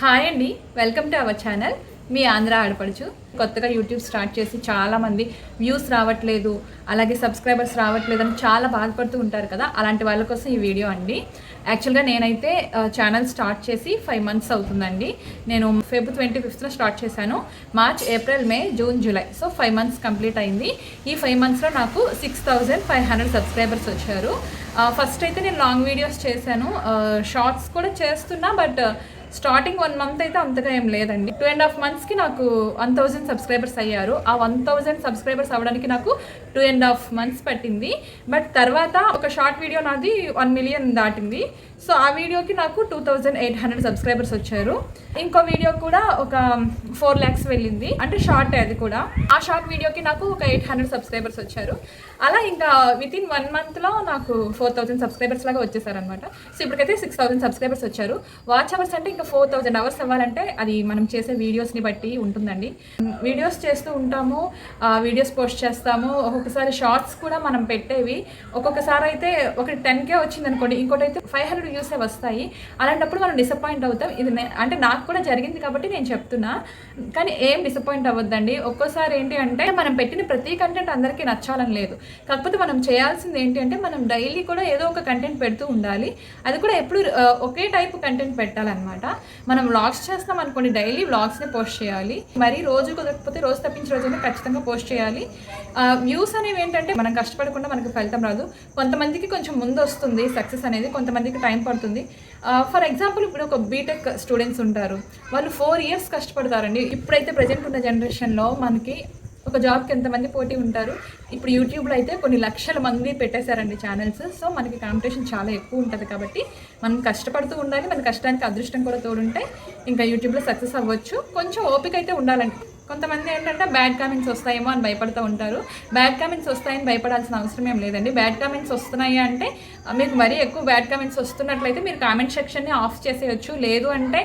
Hi అండి welcome to our channel. మీ ఆంధ్ర ఆడపడుచు. కొత్తగా యూట్యూబ్ స్టార్ట్ చేసి చాలామంది వ్యూస్ రావట్లేదు అలాగే సబ్స్క్రైబర్స్ రావట్లేదు అని చాలా బాధపడుతూ ఉంటారు కదా అలాంటి వాళ్ళ కోసం ఈ వీడియో అండి. యాక్చువల్గా నేనైతే ఛానల్ స్టార్ట్ చేసి ఫైవ్ మంత్స్ అవుతుందండి. నేను ఫెబ్ ట్వంటీ ఫిఫ్త్న స్టార్ట్ చేశాను. March April May June July. So five months complete అయింది. ఈ ఫైవ్ మంత్స్లో నాకు six thousand five hundred subscribers వచ్చారు. ఫస్ట్ అయితే నేను లాంగ్ వీడియోస్ చేశాను. షార్ట్స్ కూడా చేస్తున్నా బట్ స్టార్టింగ్ వన్ మంత్ అయితే అంతగా ఏం లేదండి. టూ అండ్ హాఫ్ మంత్స్కి నాకు వన్ థౌజండ్ సబ్స్క్రైబర్స్ అయ్యారు. ఆ వన్ థౌజండ్ సబ్స్క్రైబర్స్ అవ్వడానికి నాకు టూ అండ్ హాఫ్ మంత్స్ పట్టింది. బట్ తర్వాత ఒక షార్ట్ వీడియో నాది వన్ మిలియన్ దాటింది. సో ఆ వీడియోకి నాకు two thousand eight hundred subscribers వచ్చారు. ఇంకో వీడియో కూడా ఒక ఫోర్ ల్యాక్స్ వెళ్ళింది. అంటే షార్ట్ అది కూడా. ఆ షార్ట్ వీడియోకి నాకు ఒక ఎయిట్ హండ్రెడ్ సబ్స్క్రైబర్స్ వచ్చారు. అలా ఇంకా విత్ ఇన్ వన్ మంత్లో నాకు ఫోర్ థౌజండ్ సబ్స్క్రైబర్స్ లాగా వచ్చేసారనమాట సో ఇప్పటికైతే సిక్స్ థౌసండ్ సబ్స్క్రైబర్స్ వచ్చారు. వాచ్ అవర్స్ అంటే ఇంకా ఫోర్ థౌసండ్ అవర్స్ అవ్వాలంటే అది మనం చేసే వీడియోస్ని బట్టి ఉంటుందండి. వీడియోస్ చేస్తూ ఉంటాము. వీడియోస్ పోస్ట్ చేస్తాము. ఒక్కొక్కసారి షార్ట్స్ కూడా మనం పెట్టేవి. ఒక్కొక్కసారి అయితే ఒకటి టెన్కే వచ్చింది అనుకోండి ఇంకోటి అయితే ఫైవ్ హండ్రెడ్ వ్యూసే వస్తాయి. అలాంటప్పుడు మనం డిసప్పాయింట్ అవుతాం. ఇది అంటే నాకు కూడా జరిగింది కాబట్టి నేను చెప్తున్నా. కానీ ఏం డిసప్పాయింట్ అవ్వద్దండి. ఒక్కోసారి ఏంటి అంటే మనం పెట్టిన ప్రతి కంటెంట్ అందరికీ నచ్చాలని లేదు. కాకపోతే మనం చేయాల్సింది ఏంటి అంటే మనం డైలీ కూడా ఏదో ఒక కంటెంట్ పెడుతూ ఉండాలి. అది కూడా ఎప్పుడు ఒకే టైప్ కంటెంట్ పెట్టాలన్నమాట. మనం వ్లాగ్స్ చేస్తాం అనుకోండి డైలీ వ్లాగ్స్ని పోస్ట్ చేయాలి. మరి రోజు కుదరకపోతే రోజు తప్పించిన రోజు ఖచ్చితంగా పోస్ట్ చేయాలి. వ్యూస్ అనేవి ఏంటంటే మనం కష్టపడకుండా మనకు ఫలితం రాదు. కొంతమందికి కొంచెం ముందు వస్తుంది సక్సెస్ అనేది కొంతమందికి టైం పడుతుంది. ఫర్ ఎగ్జాంపుల్ ఇప్పుడు ఒక బీటెక్ స్టూడెంట్స్ ఉంటారు. వాళ్ళు ఫోర్ ఇయర్స్ కష్టపడతారండి. ఇప్పుడైతే ప్రజెంట్ ఉన్న జనరేషన్లో మనకి ఒక జాబ్కి ఎంతమంది పోటీ ఉంటారు? ఇప్పుడు యూట్యూబ్లో అయితే కొన్ని లక్షల మంది పెట్టేశారండి ఛానల్స్ సో మనకి కాంపిటీషన్ చాలా ఎక్కువ ఉంటుంది కాబట్టి మనం కష్టపడుతూ ఉండాలి. మన కష్టానికి అదృష్టం కూడా తోడుంటే ఇంకా యూట్యూబ్లో సక్సెస్ అవ్వచ్చు. కొంచెం ఓపిక అయితే ఉండాలండి. కొంతమంది ఏంటంటే బ్యాడ్ కామెంట్స్ వస్తాయేమో అని భయపడుతూ ఉంటారు. బ్యాడ్ కామెంట్స్ వస్తాయని భయపడాల్సిన అవసరం ఏం లేదండి. బ్యాడ్ కామెంట్స్ వస్తున్నాయి అంటే మీకు మరీ ఎక్కువ బ్యాడ్ కామెంట్స్ వస్తున్నట్లయితే మీరు కామెంట్ సెక్షన్ని ఆఫ్ చేసేయచ్చు. లేదు అంటే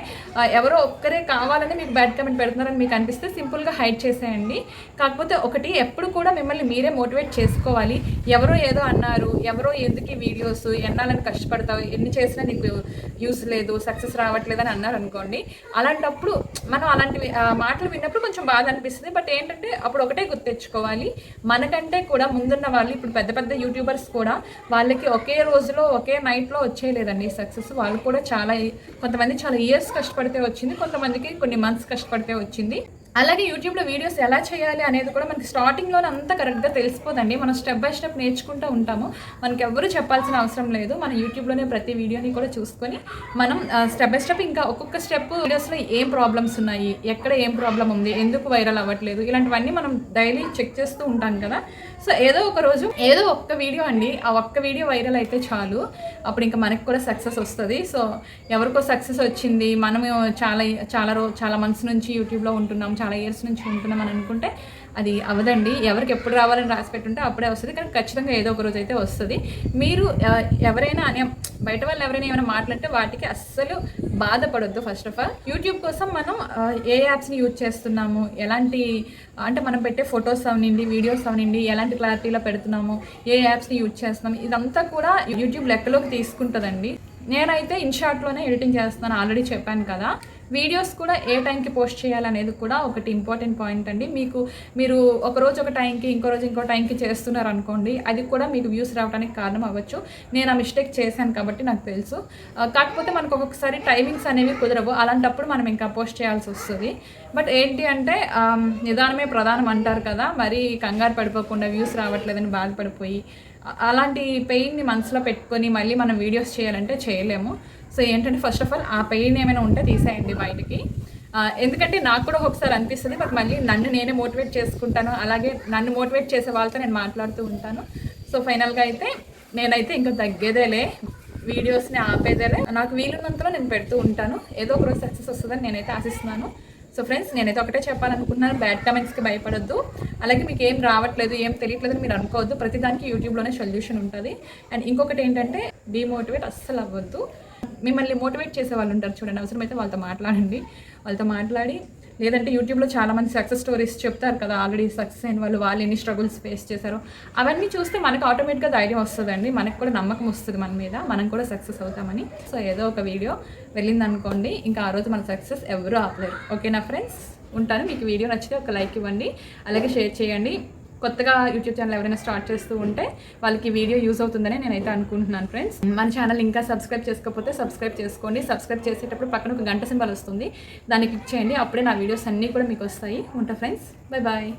ఎవరో ఒక్కరే కావాలని మీకు బ్యాడ్ కామెంట్ పెడుతున్నారని మీకు అనిపిస్తే సింపుల్గా హైడ్ చేసేయండి. కాకపోతే ఒకటి ఎప్పుడు కూడా మిమ్మల్ని మీరే మోటివేట్ చేసుకోవాలి. ఎవరో ఏదో అన్నారు ఎవరో ఎందుకు ఈ వీడియోస్ ఎన్నాలని కష్టపడతావు ఎన్ని చేసినా నీకు యూస్ లేదు సక్సెస్ రావట్లేదు అని అన్నారు అనుకోండి అలాంటప్పుడు మనం అలాంటి మాటలు విన్నప్పుడు కొంచెం బాధ అనిపిస్తుంది బట్ ఏంటంటే అప్పుడు ఒకటే గుర్తెచ్చుకోవాలి మనకంటే కూడా ముందున్న వాళ్ళు ఇప్పుడు పెద్ద పెద్ద యూట్యూబర్స్ కూడా వాళ్ళకి ఒకే రోజులో ఒకే నైట్లో వచ్చేయలేదండి సక్సెస్. వాళ్ళు కూడా చాలా కొంతమంది చాలా ఇయర్స్ కష్టపడితే వచ్చింది కొంతమందికి కొన్ని మంత్స్ కష్టపడితే వచ్చింది. అలాగే యూట్యూబ్లో వీడియోస్ ఎలా చేయాలి అనేది కూడా మనకి స్టార్టింగ్లోనే అంతా కరెక్ట్గా తెలిసిపోదండి. మనం స్టెప్ బై స్టెప్ నేర్చుకుంటూ ఉంటాము. మనకి ఎవరు చెప్పాల్సిన అవసరం లేదు. మన యూట్యూబ్లోనే ప్రతి వీడియోని కూడా చూసుకొని మనం స్టెప్ బై స్టెప్ ఇంకా ఒక్కొక్క స్టెప్ వీడియోస్లో ఏం ప్రాబ్లమ్స్ ఉన్నాయి? ఎక్కడ ఏం ప్రాబ్లం ఉంది? ఎందుకు వైరల్ అవ్వట్లేదు? ఇలాంటివన్నీ మనం డైలీ చెక్ చేస్తూ ఉంటాం కదా. సో ఏదో ఒక రోజు ఏదో ఒక్క వీడియో అండి ఆ ఒక్క వీడియో వైరల్ అయితే చాలు. అప్పుడు ఇంకా మనకి కూడా సక్సెస్ వస్తుంది. సో ఎవరికో సక్సెస్ వచ్చింది మనము చాలా చాలా రో చాలా మంత్స్ నుంచి యూట్యూబ్లో ఉంటున్నాం చాలా ఇయర్స్ నుంచి ఉంటున్నాం అని అనుకుంటే అది అవదండి ఎవరికి ఎప్పుడు రావాలని రాసి పెట్టుంటే అప్పుడే వస్తుంది. కానీ ఖచ్చితంగా ఏదో ఒక రోజు అయితే వస్తుంది. మీరు ఎవరైనా అనే బయట వాళ్ళు ఎవరైనా ఏమైనా మాట్లాడితే వాటికి అస్సలు బాధపడొద్దు ఫస్ట్ ఆఫ్ ఆల్. యూట్యూబ్ కోసం మనం ఏ యాప్స్ని యూజ్ చేస్తున్నాము? ఎలాంటి అంటే మనం పెట్టే ఫొటోస్ అవనండి వీడియోస్ అవనండి ఎలాంటి క్లారిటీలో పెడుతున్నాము? ఏ యాప్స్ని యూజ్ చేస్తున్నాము? ఇదంతా కూడా యూట్యూబ్ లెక్కలోకి తీసుకుంటుందండి. నేనైతే ఇన్షార్ట్లోనే ఎడిటింగ్ చేస్తున్నాను ఆల్రెడీ చెప్పాను కదా. వీడియోస్ కూడా ఏ టైంకి పోస్ట్ చేయాలనేది కూడా ఒకటి ఇంపార్టెంట్ పాయింట్ అండి. మీకు మీరు ఒక రోజు ఒక టైంకి ఇంకో రోజు ఇంకో టైంకి చేస్తున్నారు అనుకోండి అది కూడా మీకు వ్యూస్ రావడానికి కారణం అవ్వచ్చు. నేను ఆ మిస్టేక్ చేశాను కాబట్టి నాకు తెలుసు. కాకపోతే మనకు ఒక్కొక్కసారి టైమింగ్స్ అనేవి కుదరవు. అలాంటప్పుడు మనం ఇంకా పోస్ట్ చేయాల్సి వస్తుంది. బట్ ఏంటి అంటే నిదానమే ప్రధానం అంటారు కదా. మరి కంగారు పడిపోకుండా వ్యూస్ రావట్లేదని బాధపడిపోయి అలాంటి పెయిన్ని మనసులో పెట్టుకొని మళ్ళీ మనం వీడియోస్ చేయాలంటే చేయలేము. సో ఏంటంటే ఫస్ట్ ఆఫ్ ఆల్ ఆ పెయిన్ ఏమైనా ఉంటే తీసేయండి బయటికి. ఎందుకంటే నాకు కూడా ఒకసారి అనిపిస్తుంది బట్ మళ్ళీ నన్ను నేనే మోటివేట్ చేసుకుంటాను. అలాగే నన్ను మోటివేట్ చేసే వాళ్ళతో నేను మాట్లాడుతూ ఉంటాను. సో ఫైనల్గా అయితే నేనైతే ఇంకా తగ్గేదేలే. వీడియోస్ని ఆపేదేలే. నాకు వీలున్నంతలో నేను పెడుతూ ఉంటాను. ఏదో ఒక రోజు సక్సెస్ వస్తుందని నేనైతే ఆశిస్తున్నాను. సో ఫ్రెండ్స్ నేనైతే ఒకటే చెప్పాలనుకుంటున్నాను. బ్యాడ్ కమెంట్స్కి భయపడొద్దు. అలాగే మీకు ఏం రావట్లేదు ఏం తెలియట్లేదు మీరు అనుకోవద్దు. ప్రతిదానికి యూట్యూబ్లోనే సొల్యూషన్ ఉంటుంది. అండ్ ఇంకొకటి ఏంటంటే డిమోటివేట్ అస్సలు అవ్వద్దు. మిమ్మల్ని మోటివేట్ చేసే వాళ్ళు ఉంటారు చూడండి అవసరమైతే వాళ్ళతో మాట్లాడండి. వాళ్ళతో మాట్లాడి లేదంటే యూట్యూబ్లో చాలా మంది సక్సెస్ స్టోరీస్ చెప్తారు కదా ఆల్రెడీ సక్సెస్ అయిన వాళ్ళు వాళ్ళు ఎన్ని స్ట్రగుల్స్ ఫేస్ చేశారో. అవన్నీ చూస్తే మనకు ఆటోమేటిక్గా ధైర్యం వస్తుందండి. మనకు కూడా నమ్మకం వస్తుంది మన మీద. మనం కూడా సక్సెస్ అవుతామని. సో ఏదో ఒక వీడియో వెళ్ళింది అనుకోండి ఇంకా ఆ రోజు మన సక్సెస్ ఎవరూ ఆపలేరు. ఓకేనా ఫ్రెండ్స్ ఉంటాను. మీకు వీడియో నచ్చితే ఒక లైక్ ఇవ్వండి. అలాగే షేర్ చేయండి. కొత్తగా యూట్యూబ్ ఛానల్ ఎవరైనా స్టార్ట్ చేస్తూ ఉంటే వాళ్ళకి వీడియో యూజ్ అవుతుందని నేనైతే అనుకుంటున్నాను ఫ్రెండ్స్ మన ఛానల్ ఇంకా సబ్స్క్రైబ్ చేసుకోకపోతే సబ్స్క్రైబ్ చేసుకోండి. సబ్స్క్రైబ్ చేసేటప్పుడు పక్కన ఒక గంట సింబల్ వస్తుంది. దాన్ని క్లిక్ చేయండి. అప్పుడే నా వీడియోస్ అన్నీ కూడా మీకు వస్తాయి. ఉంటా ఫ్రెండ్స్ బై బాయ్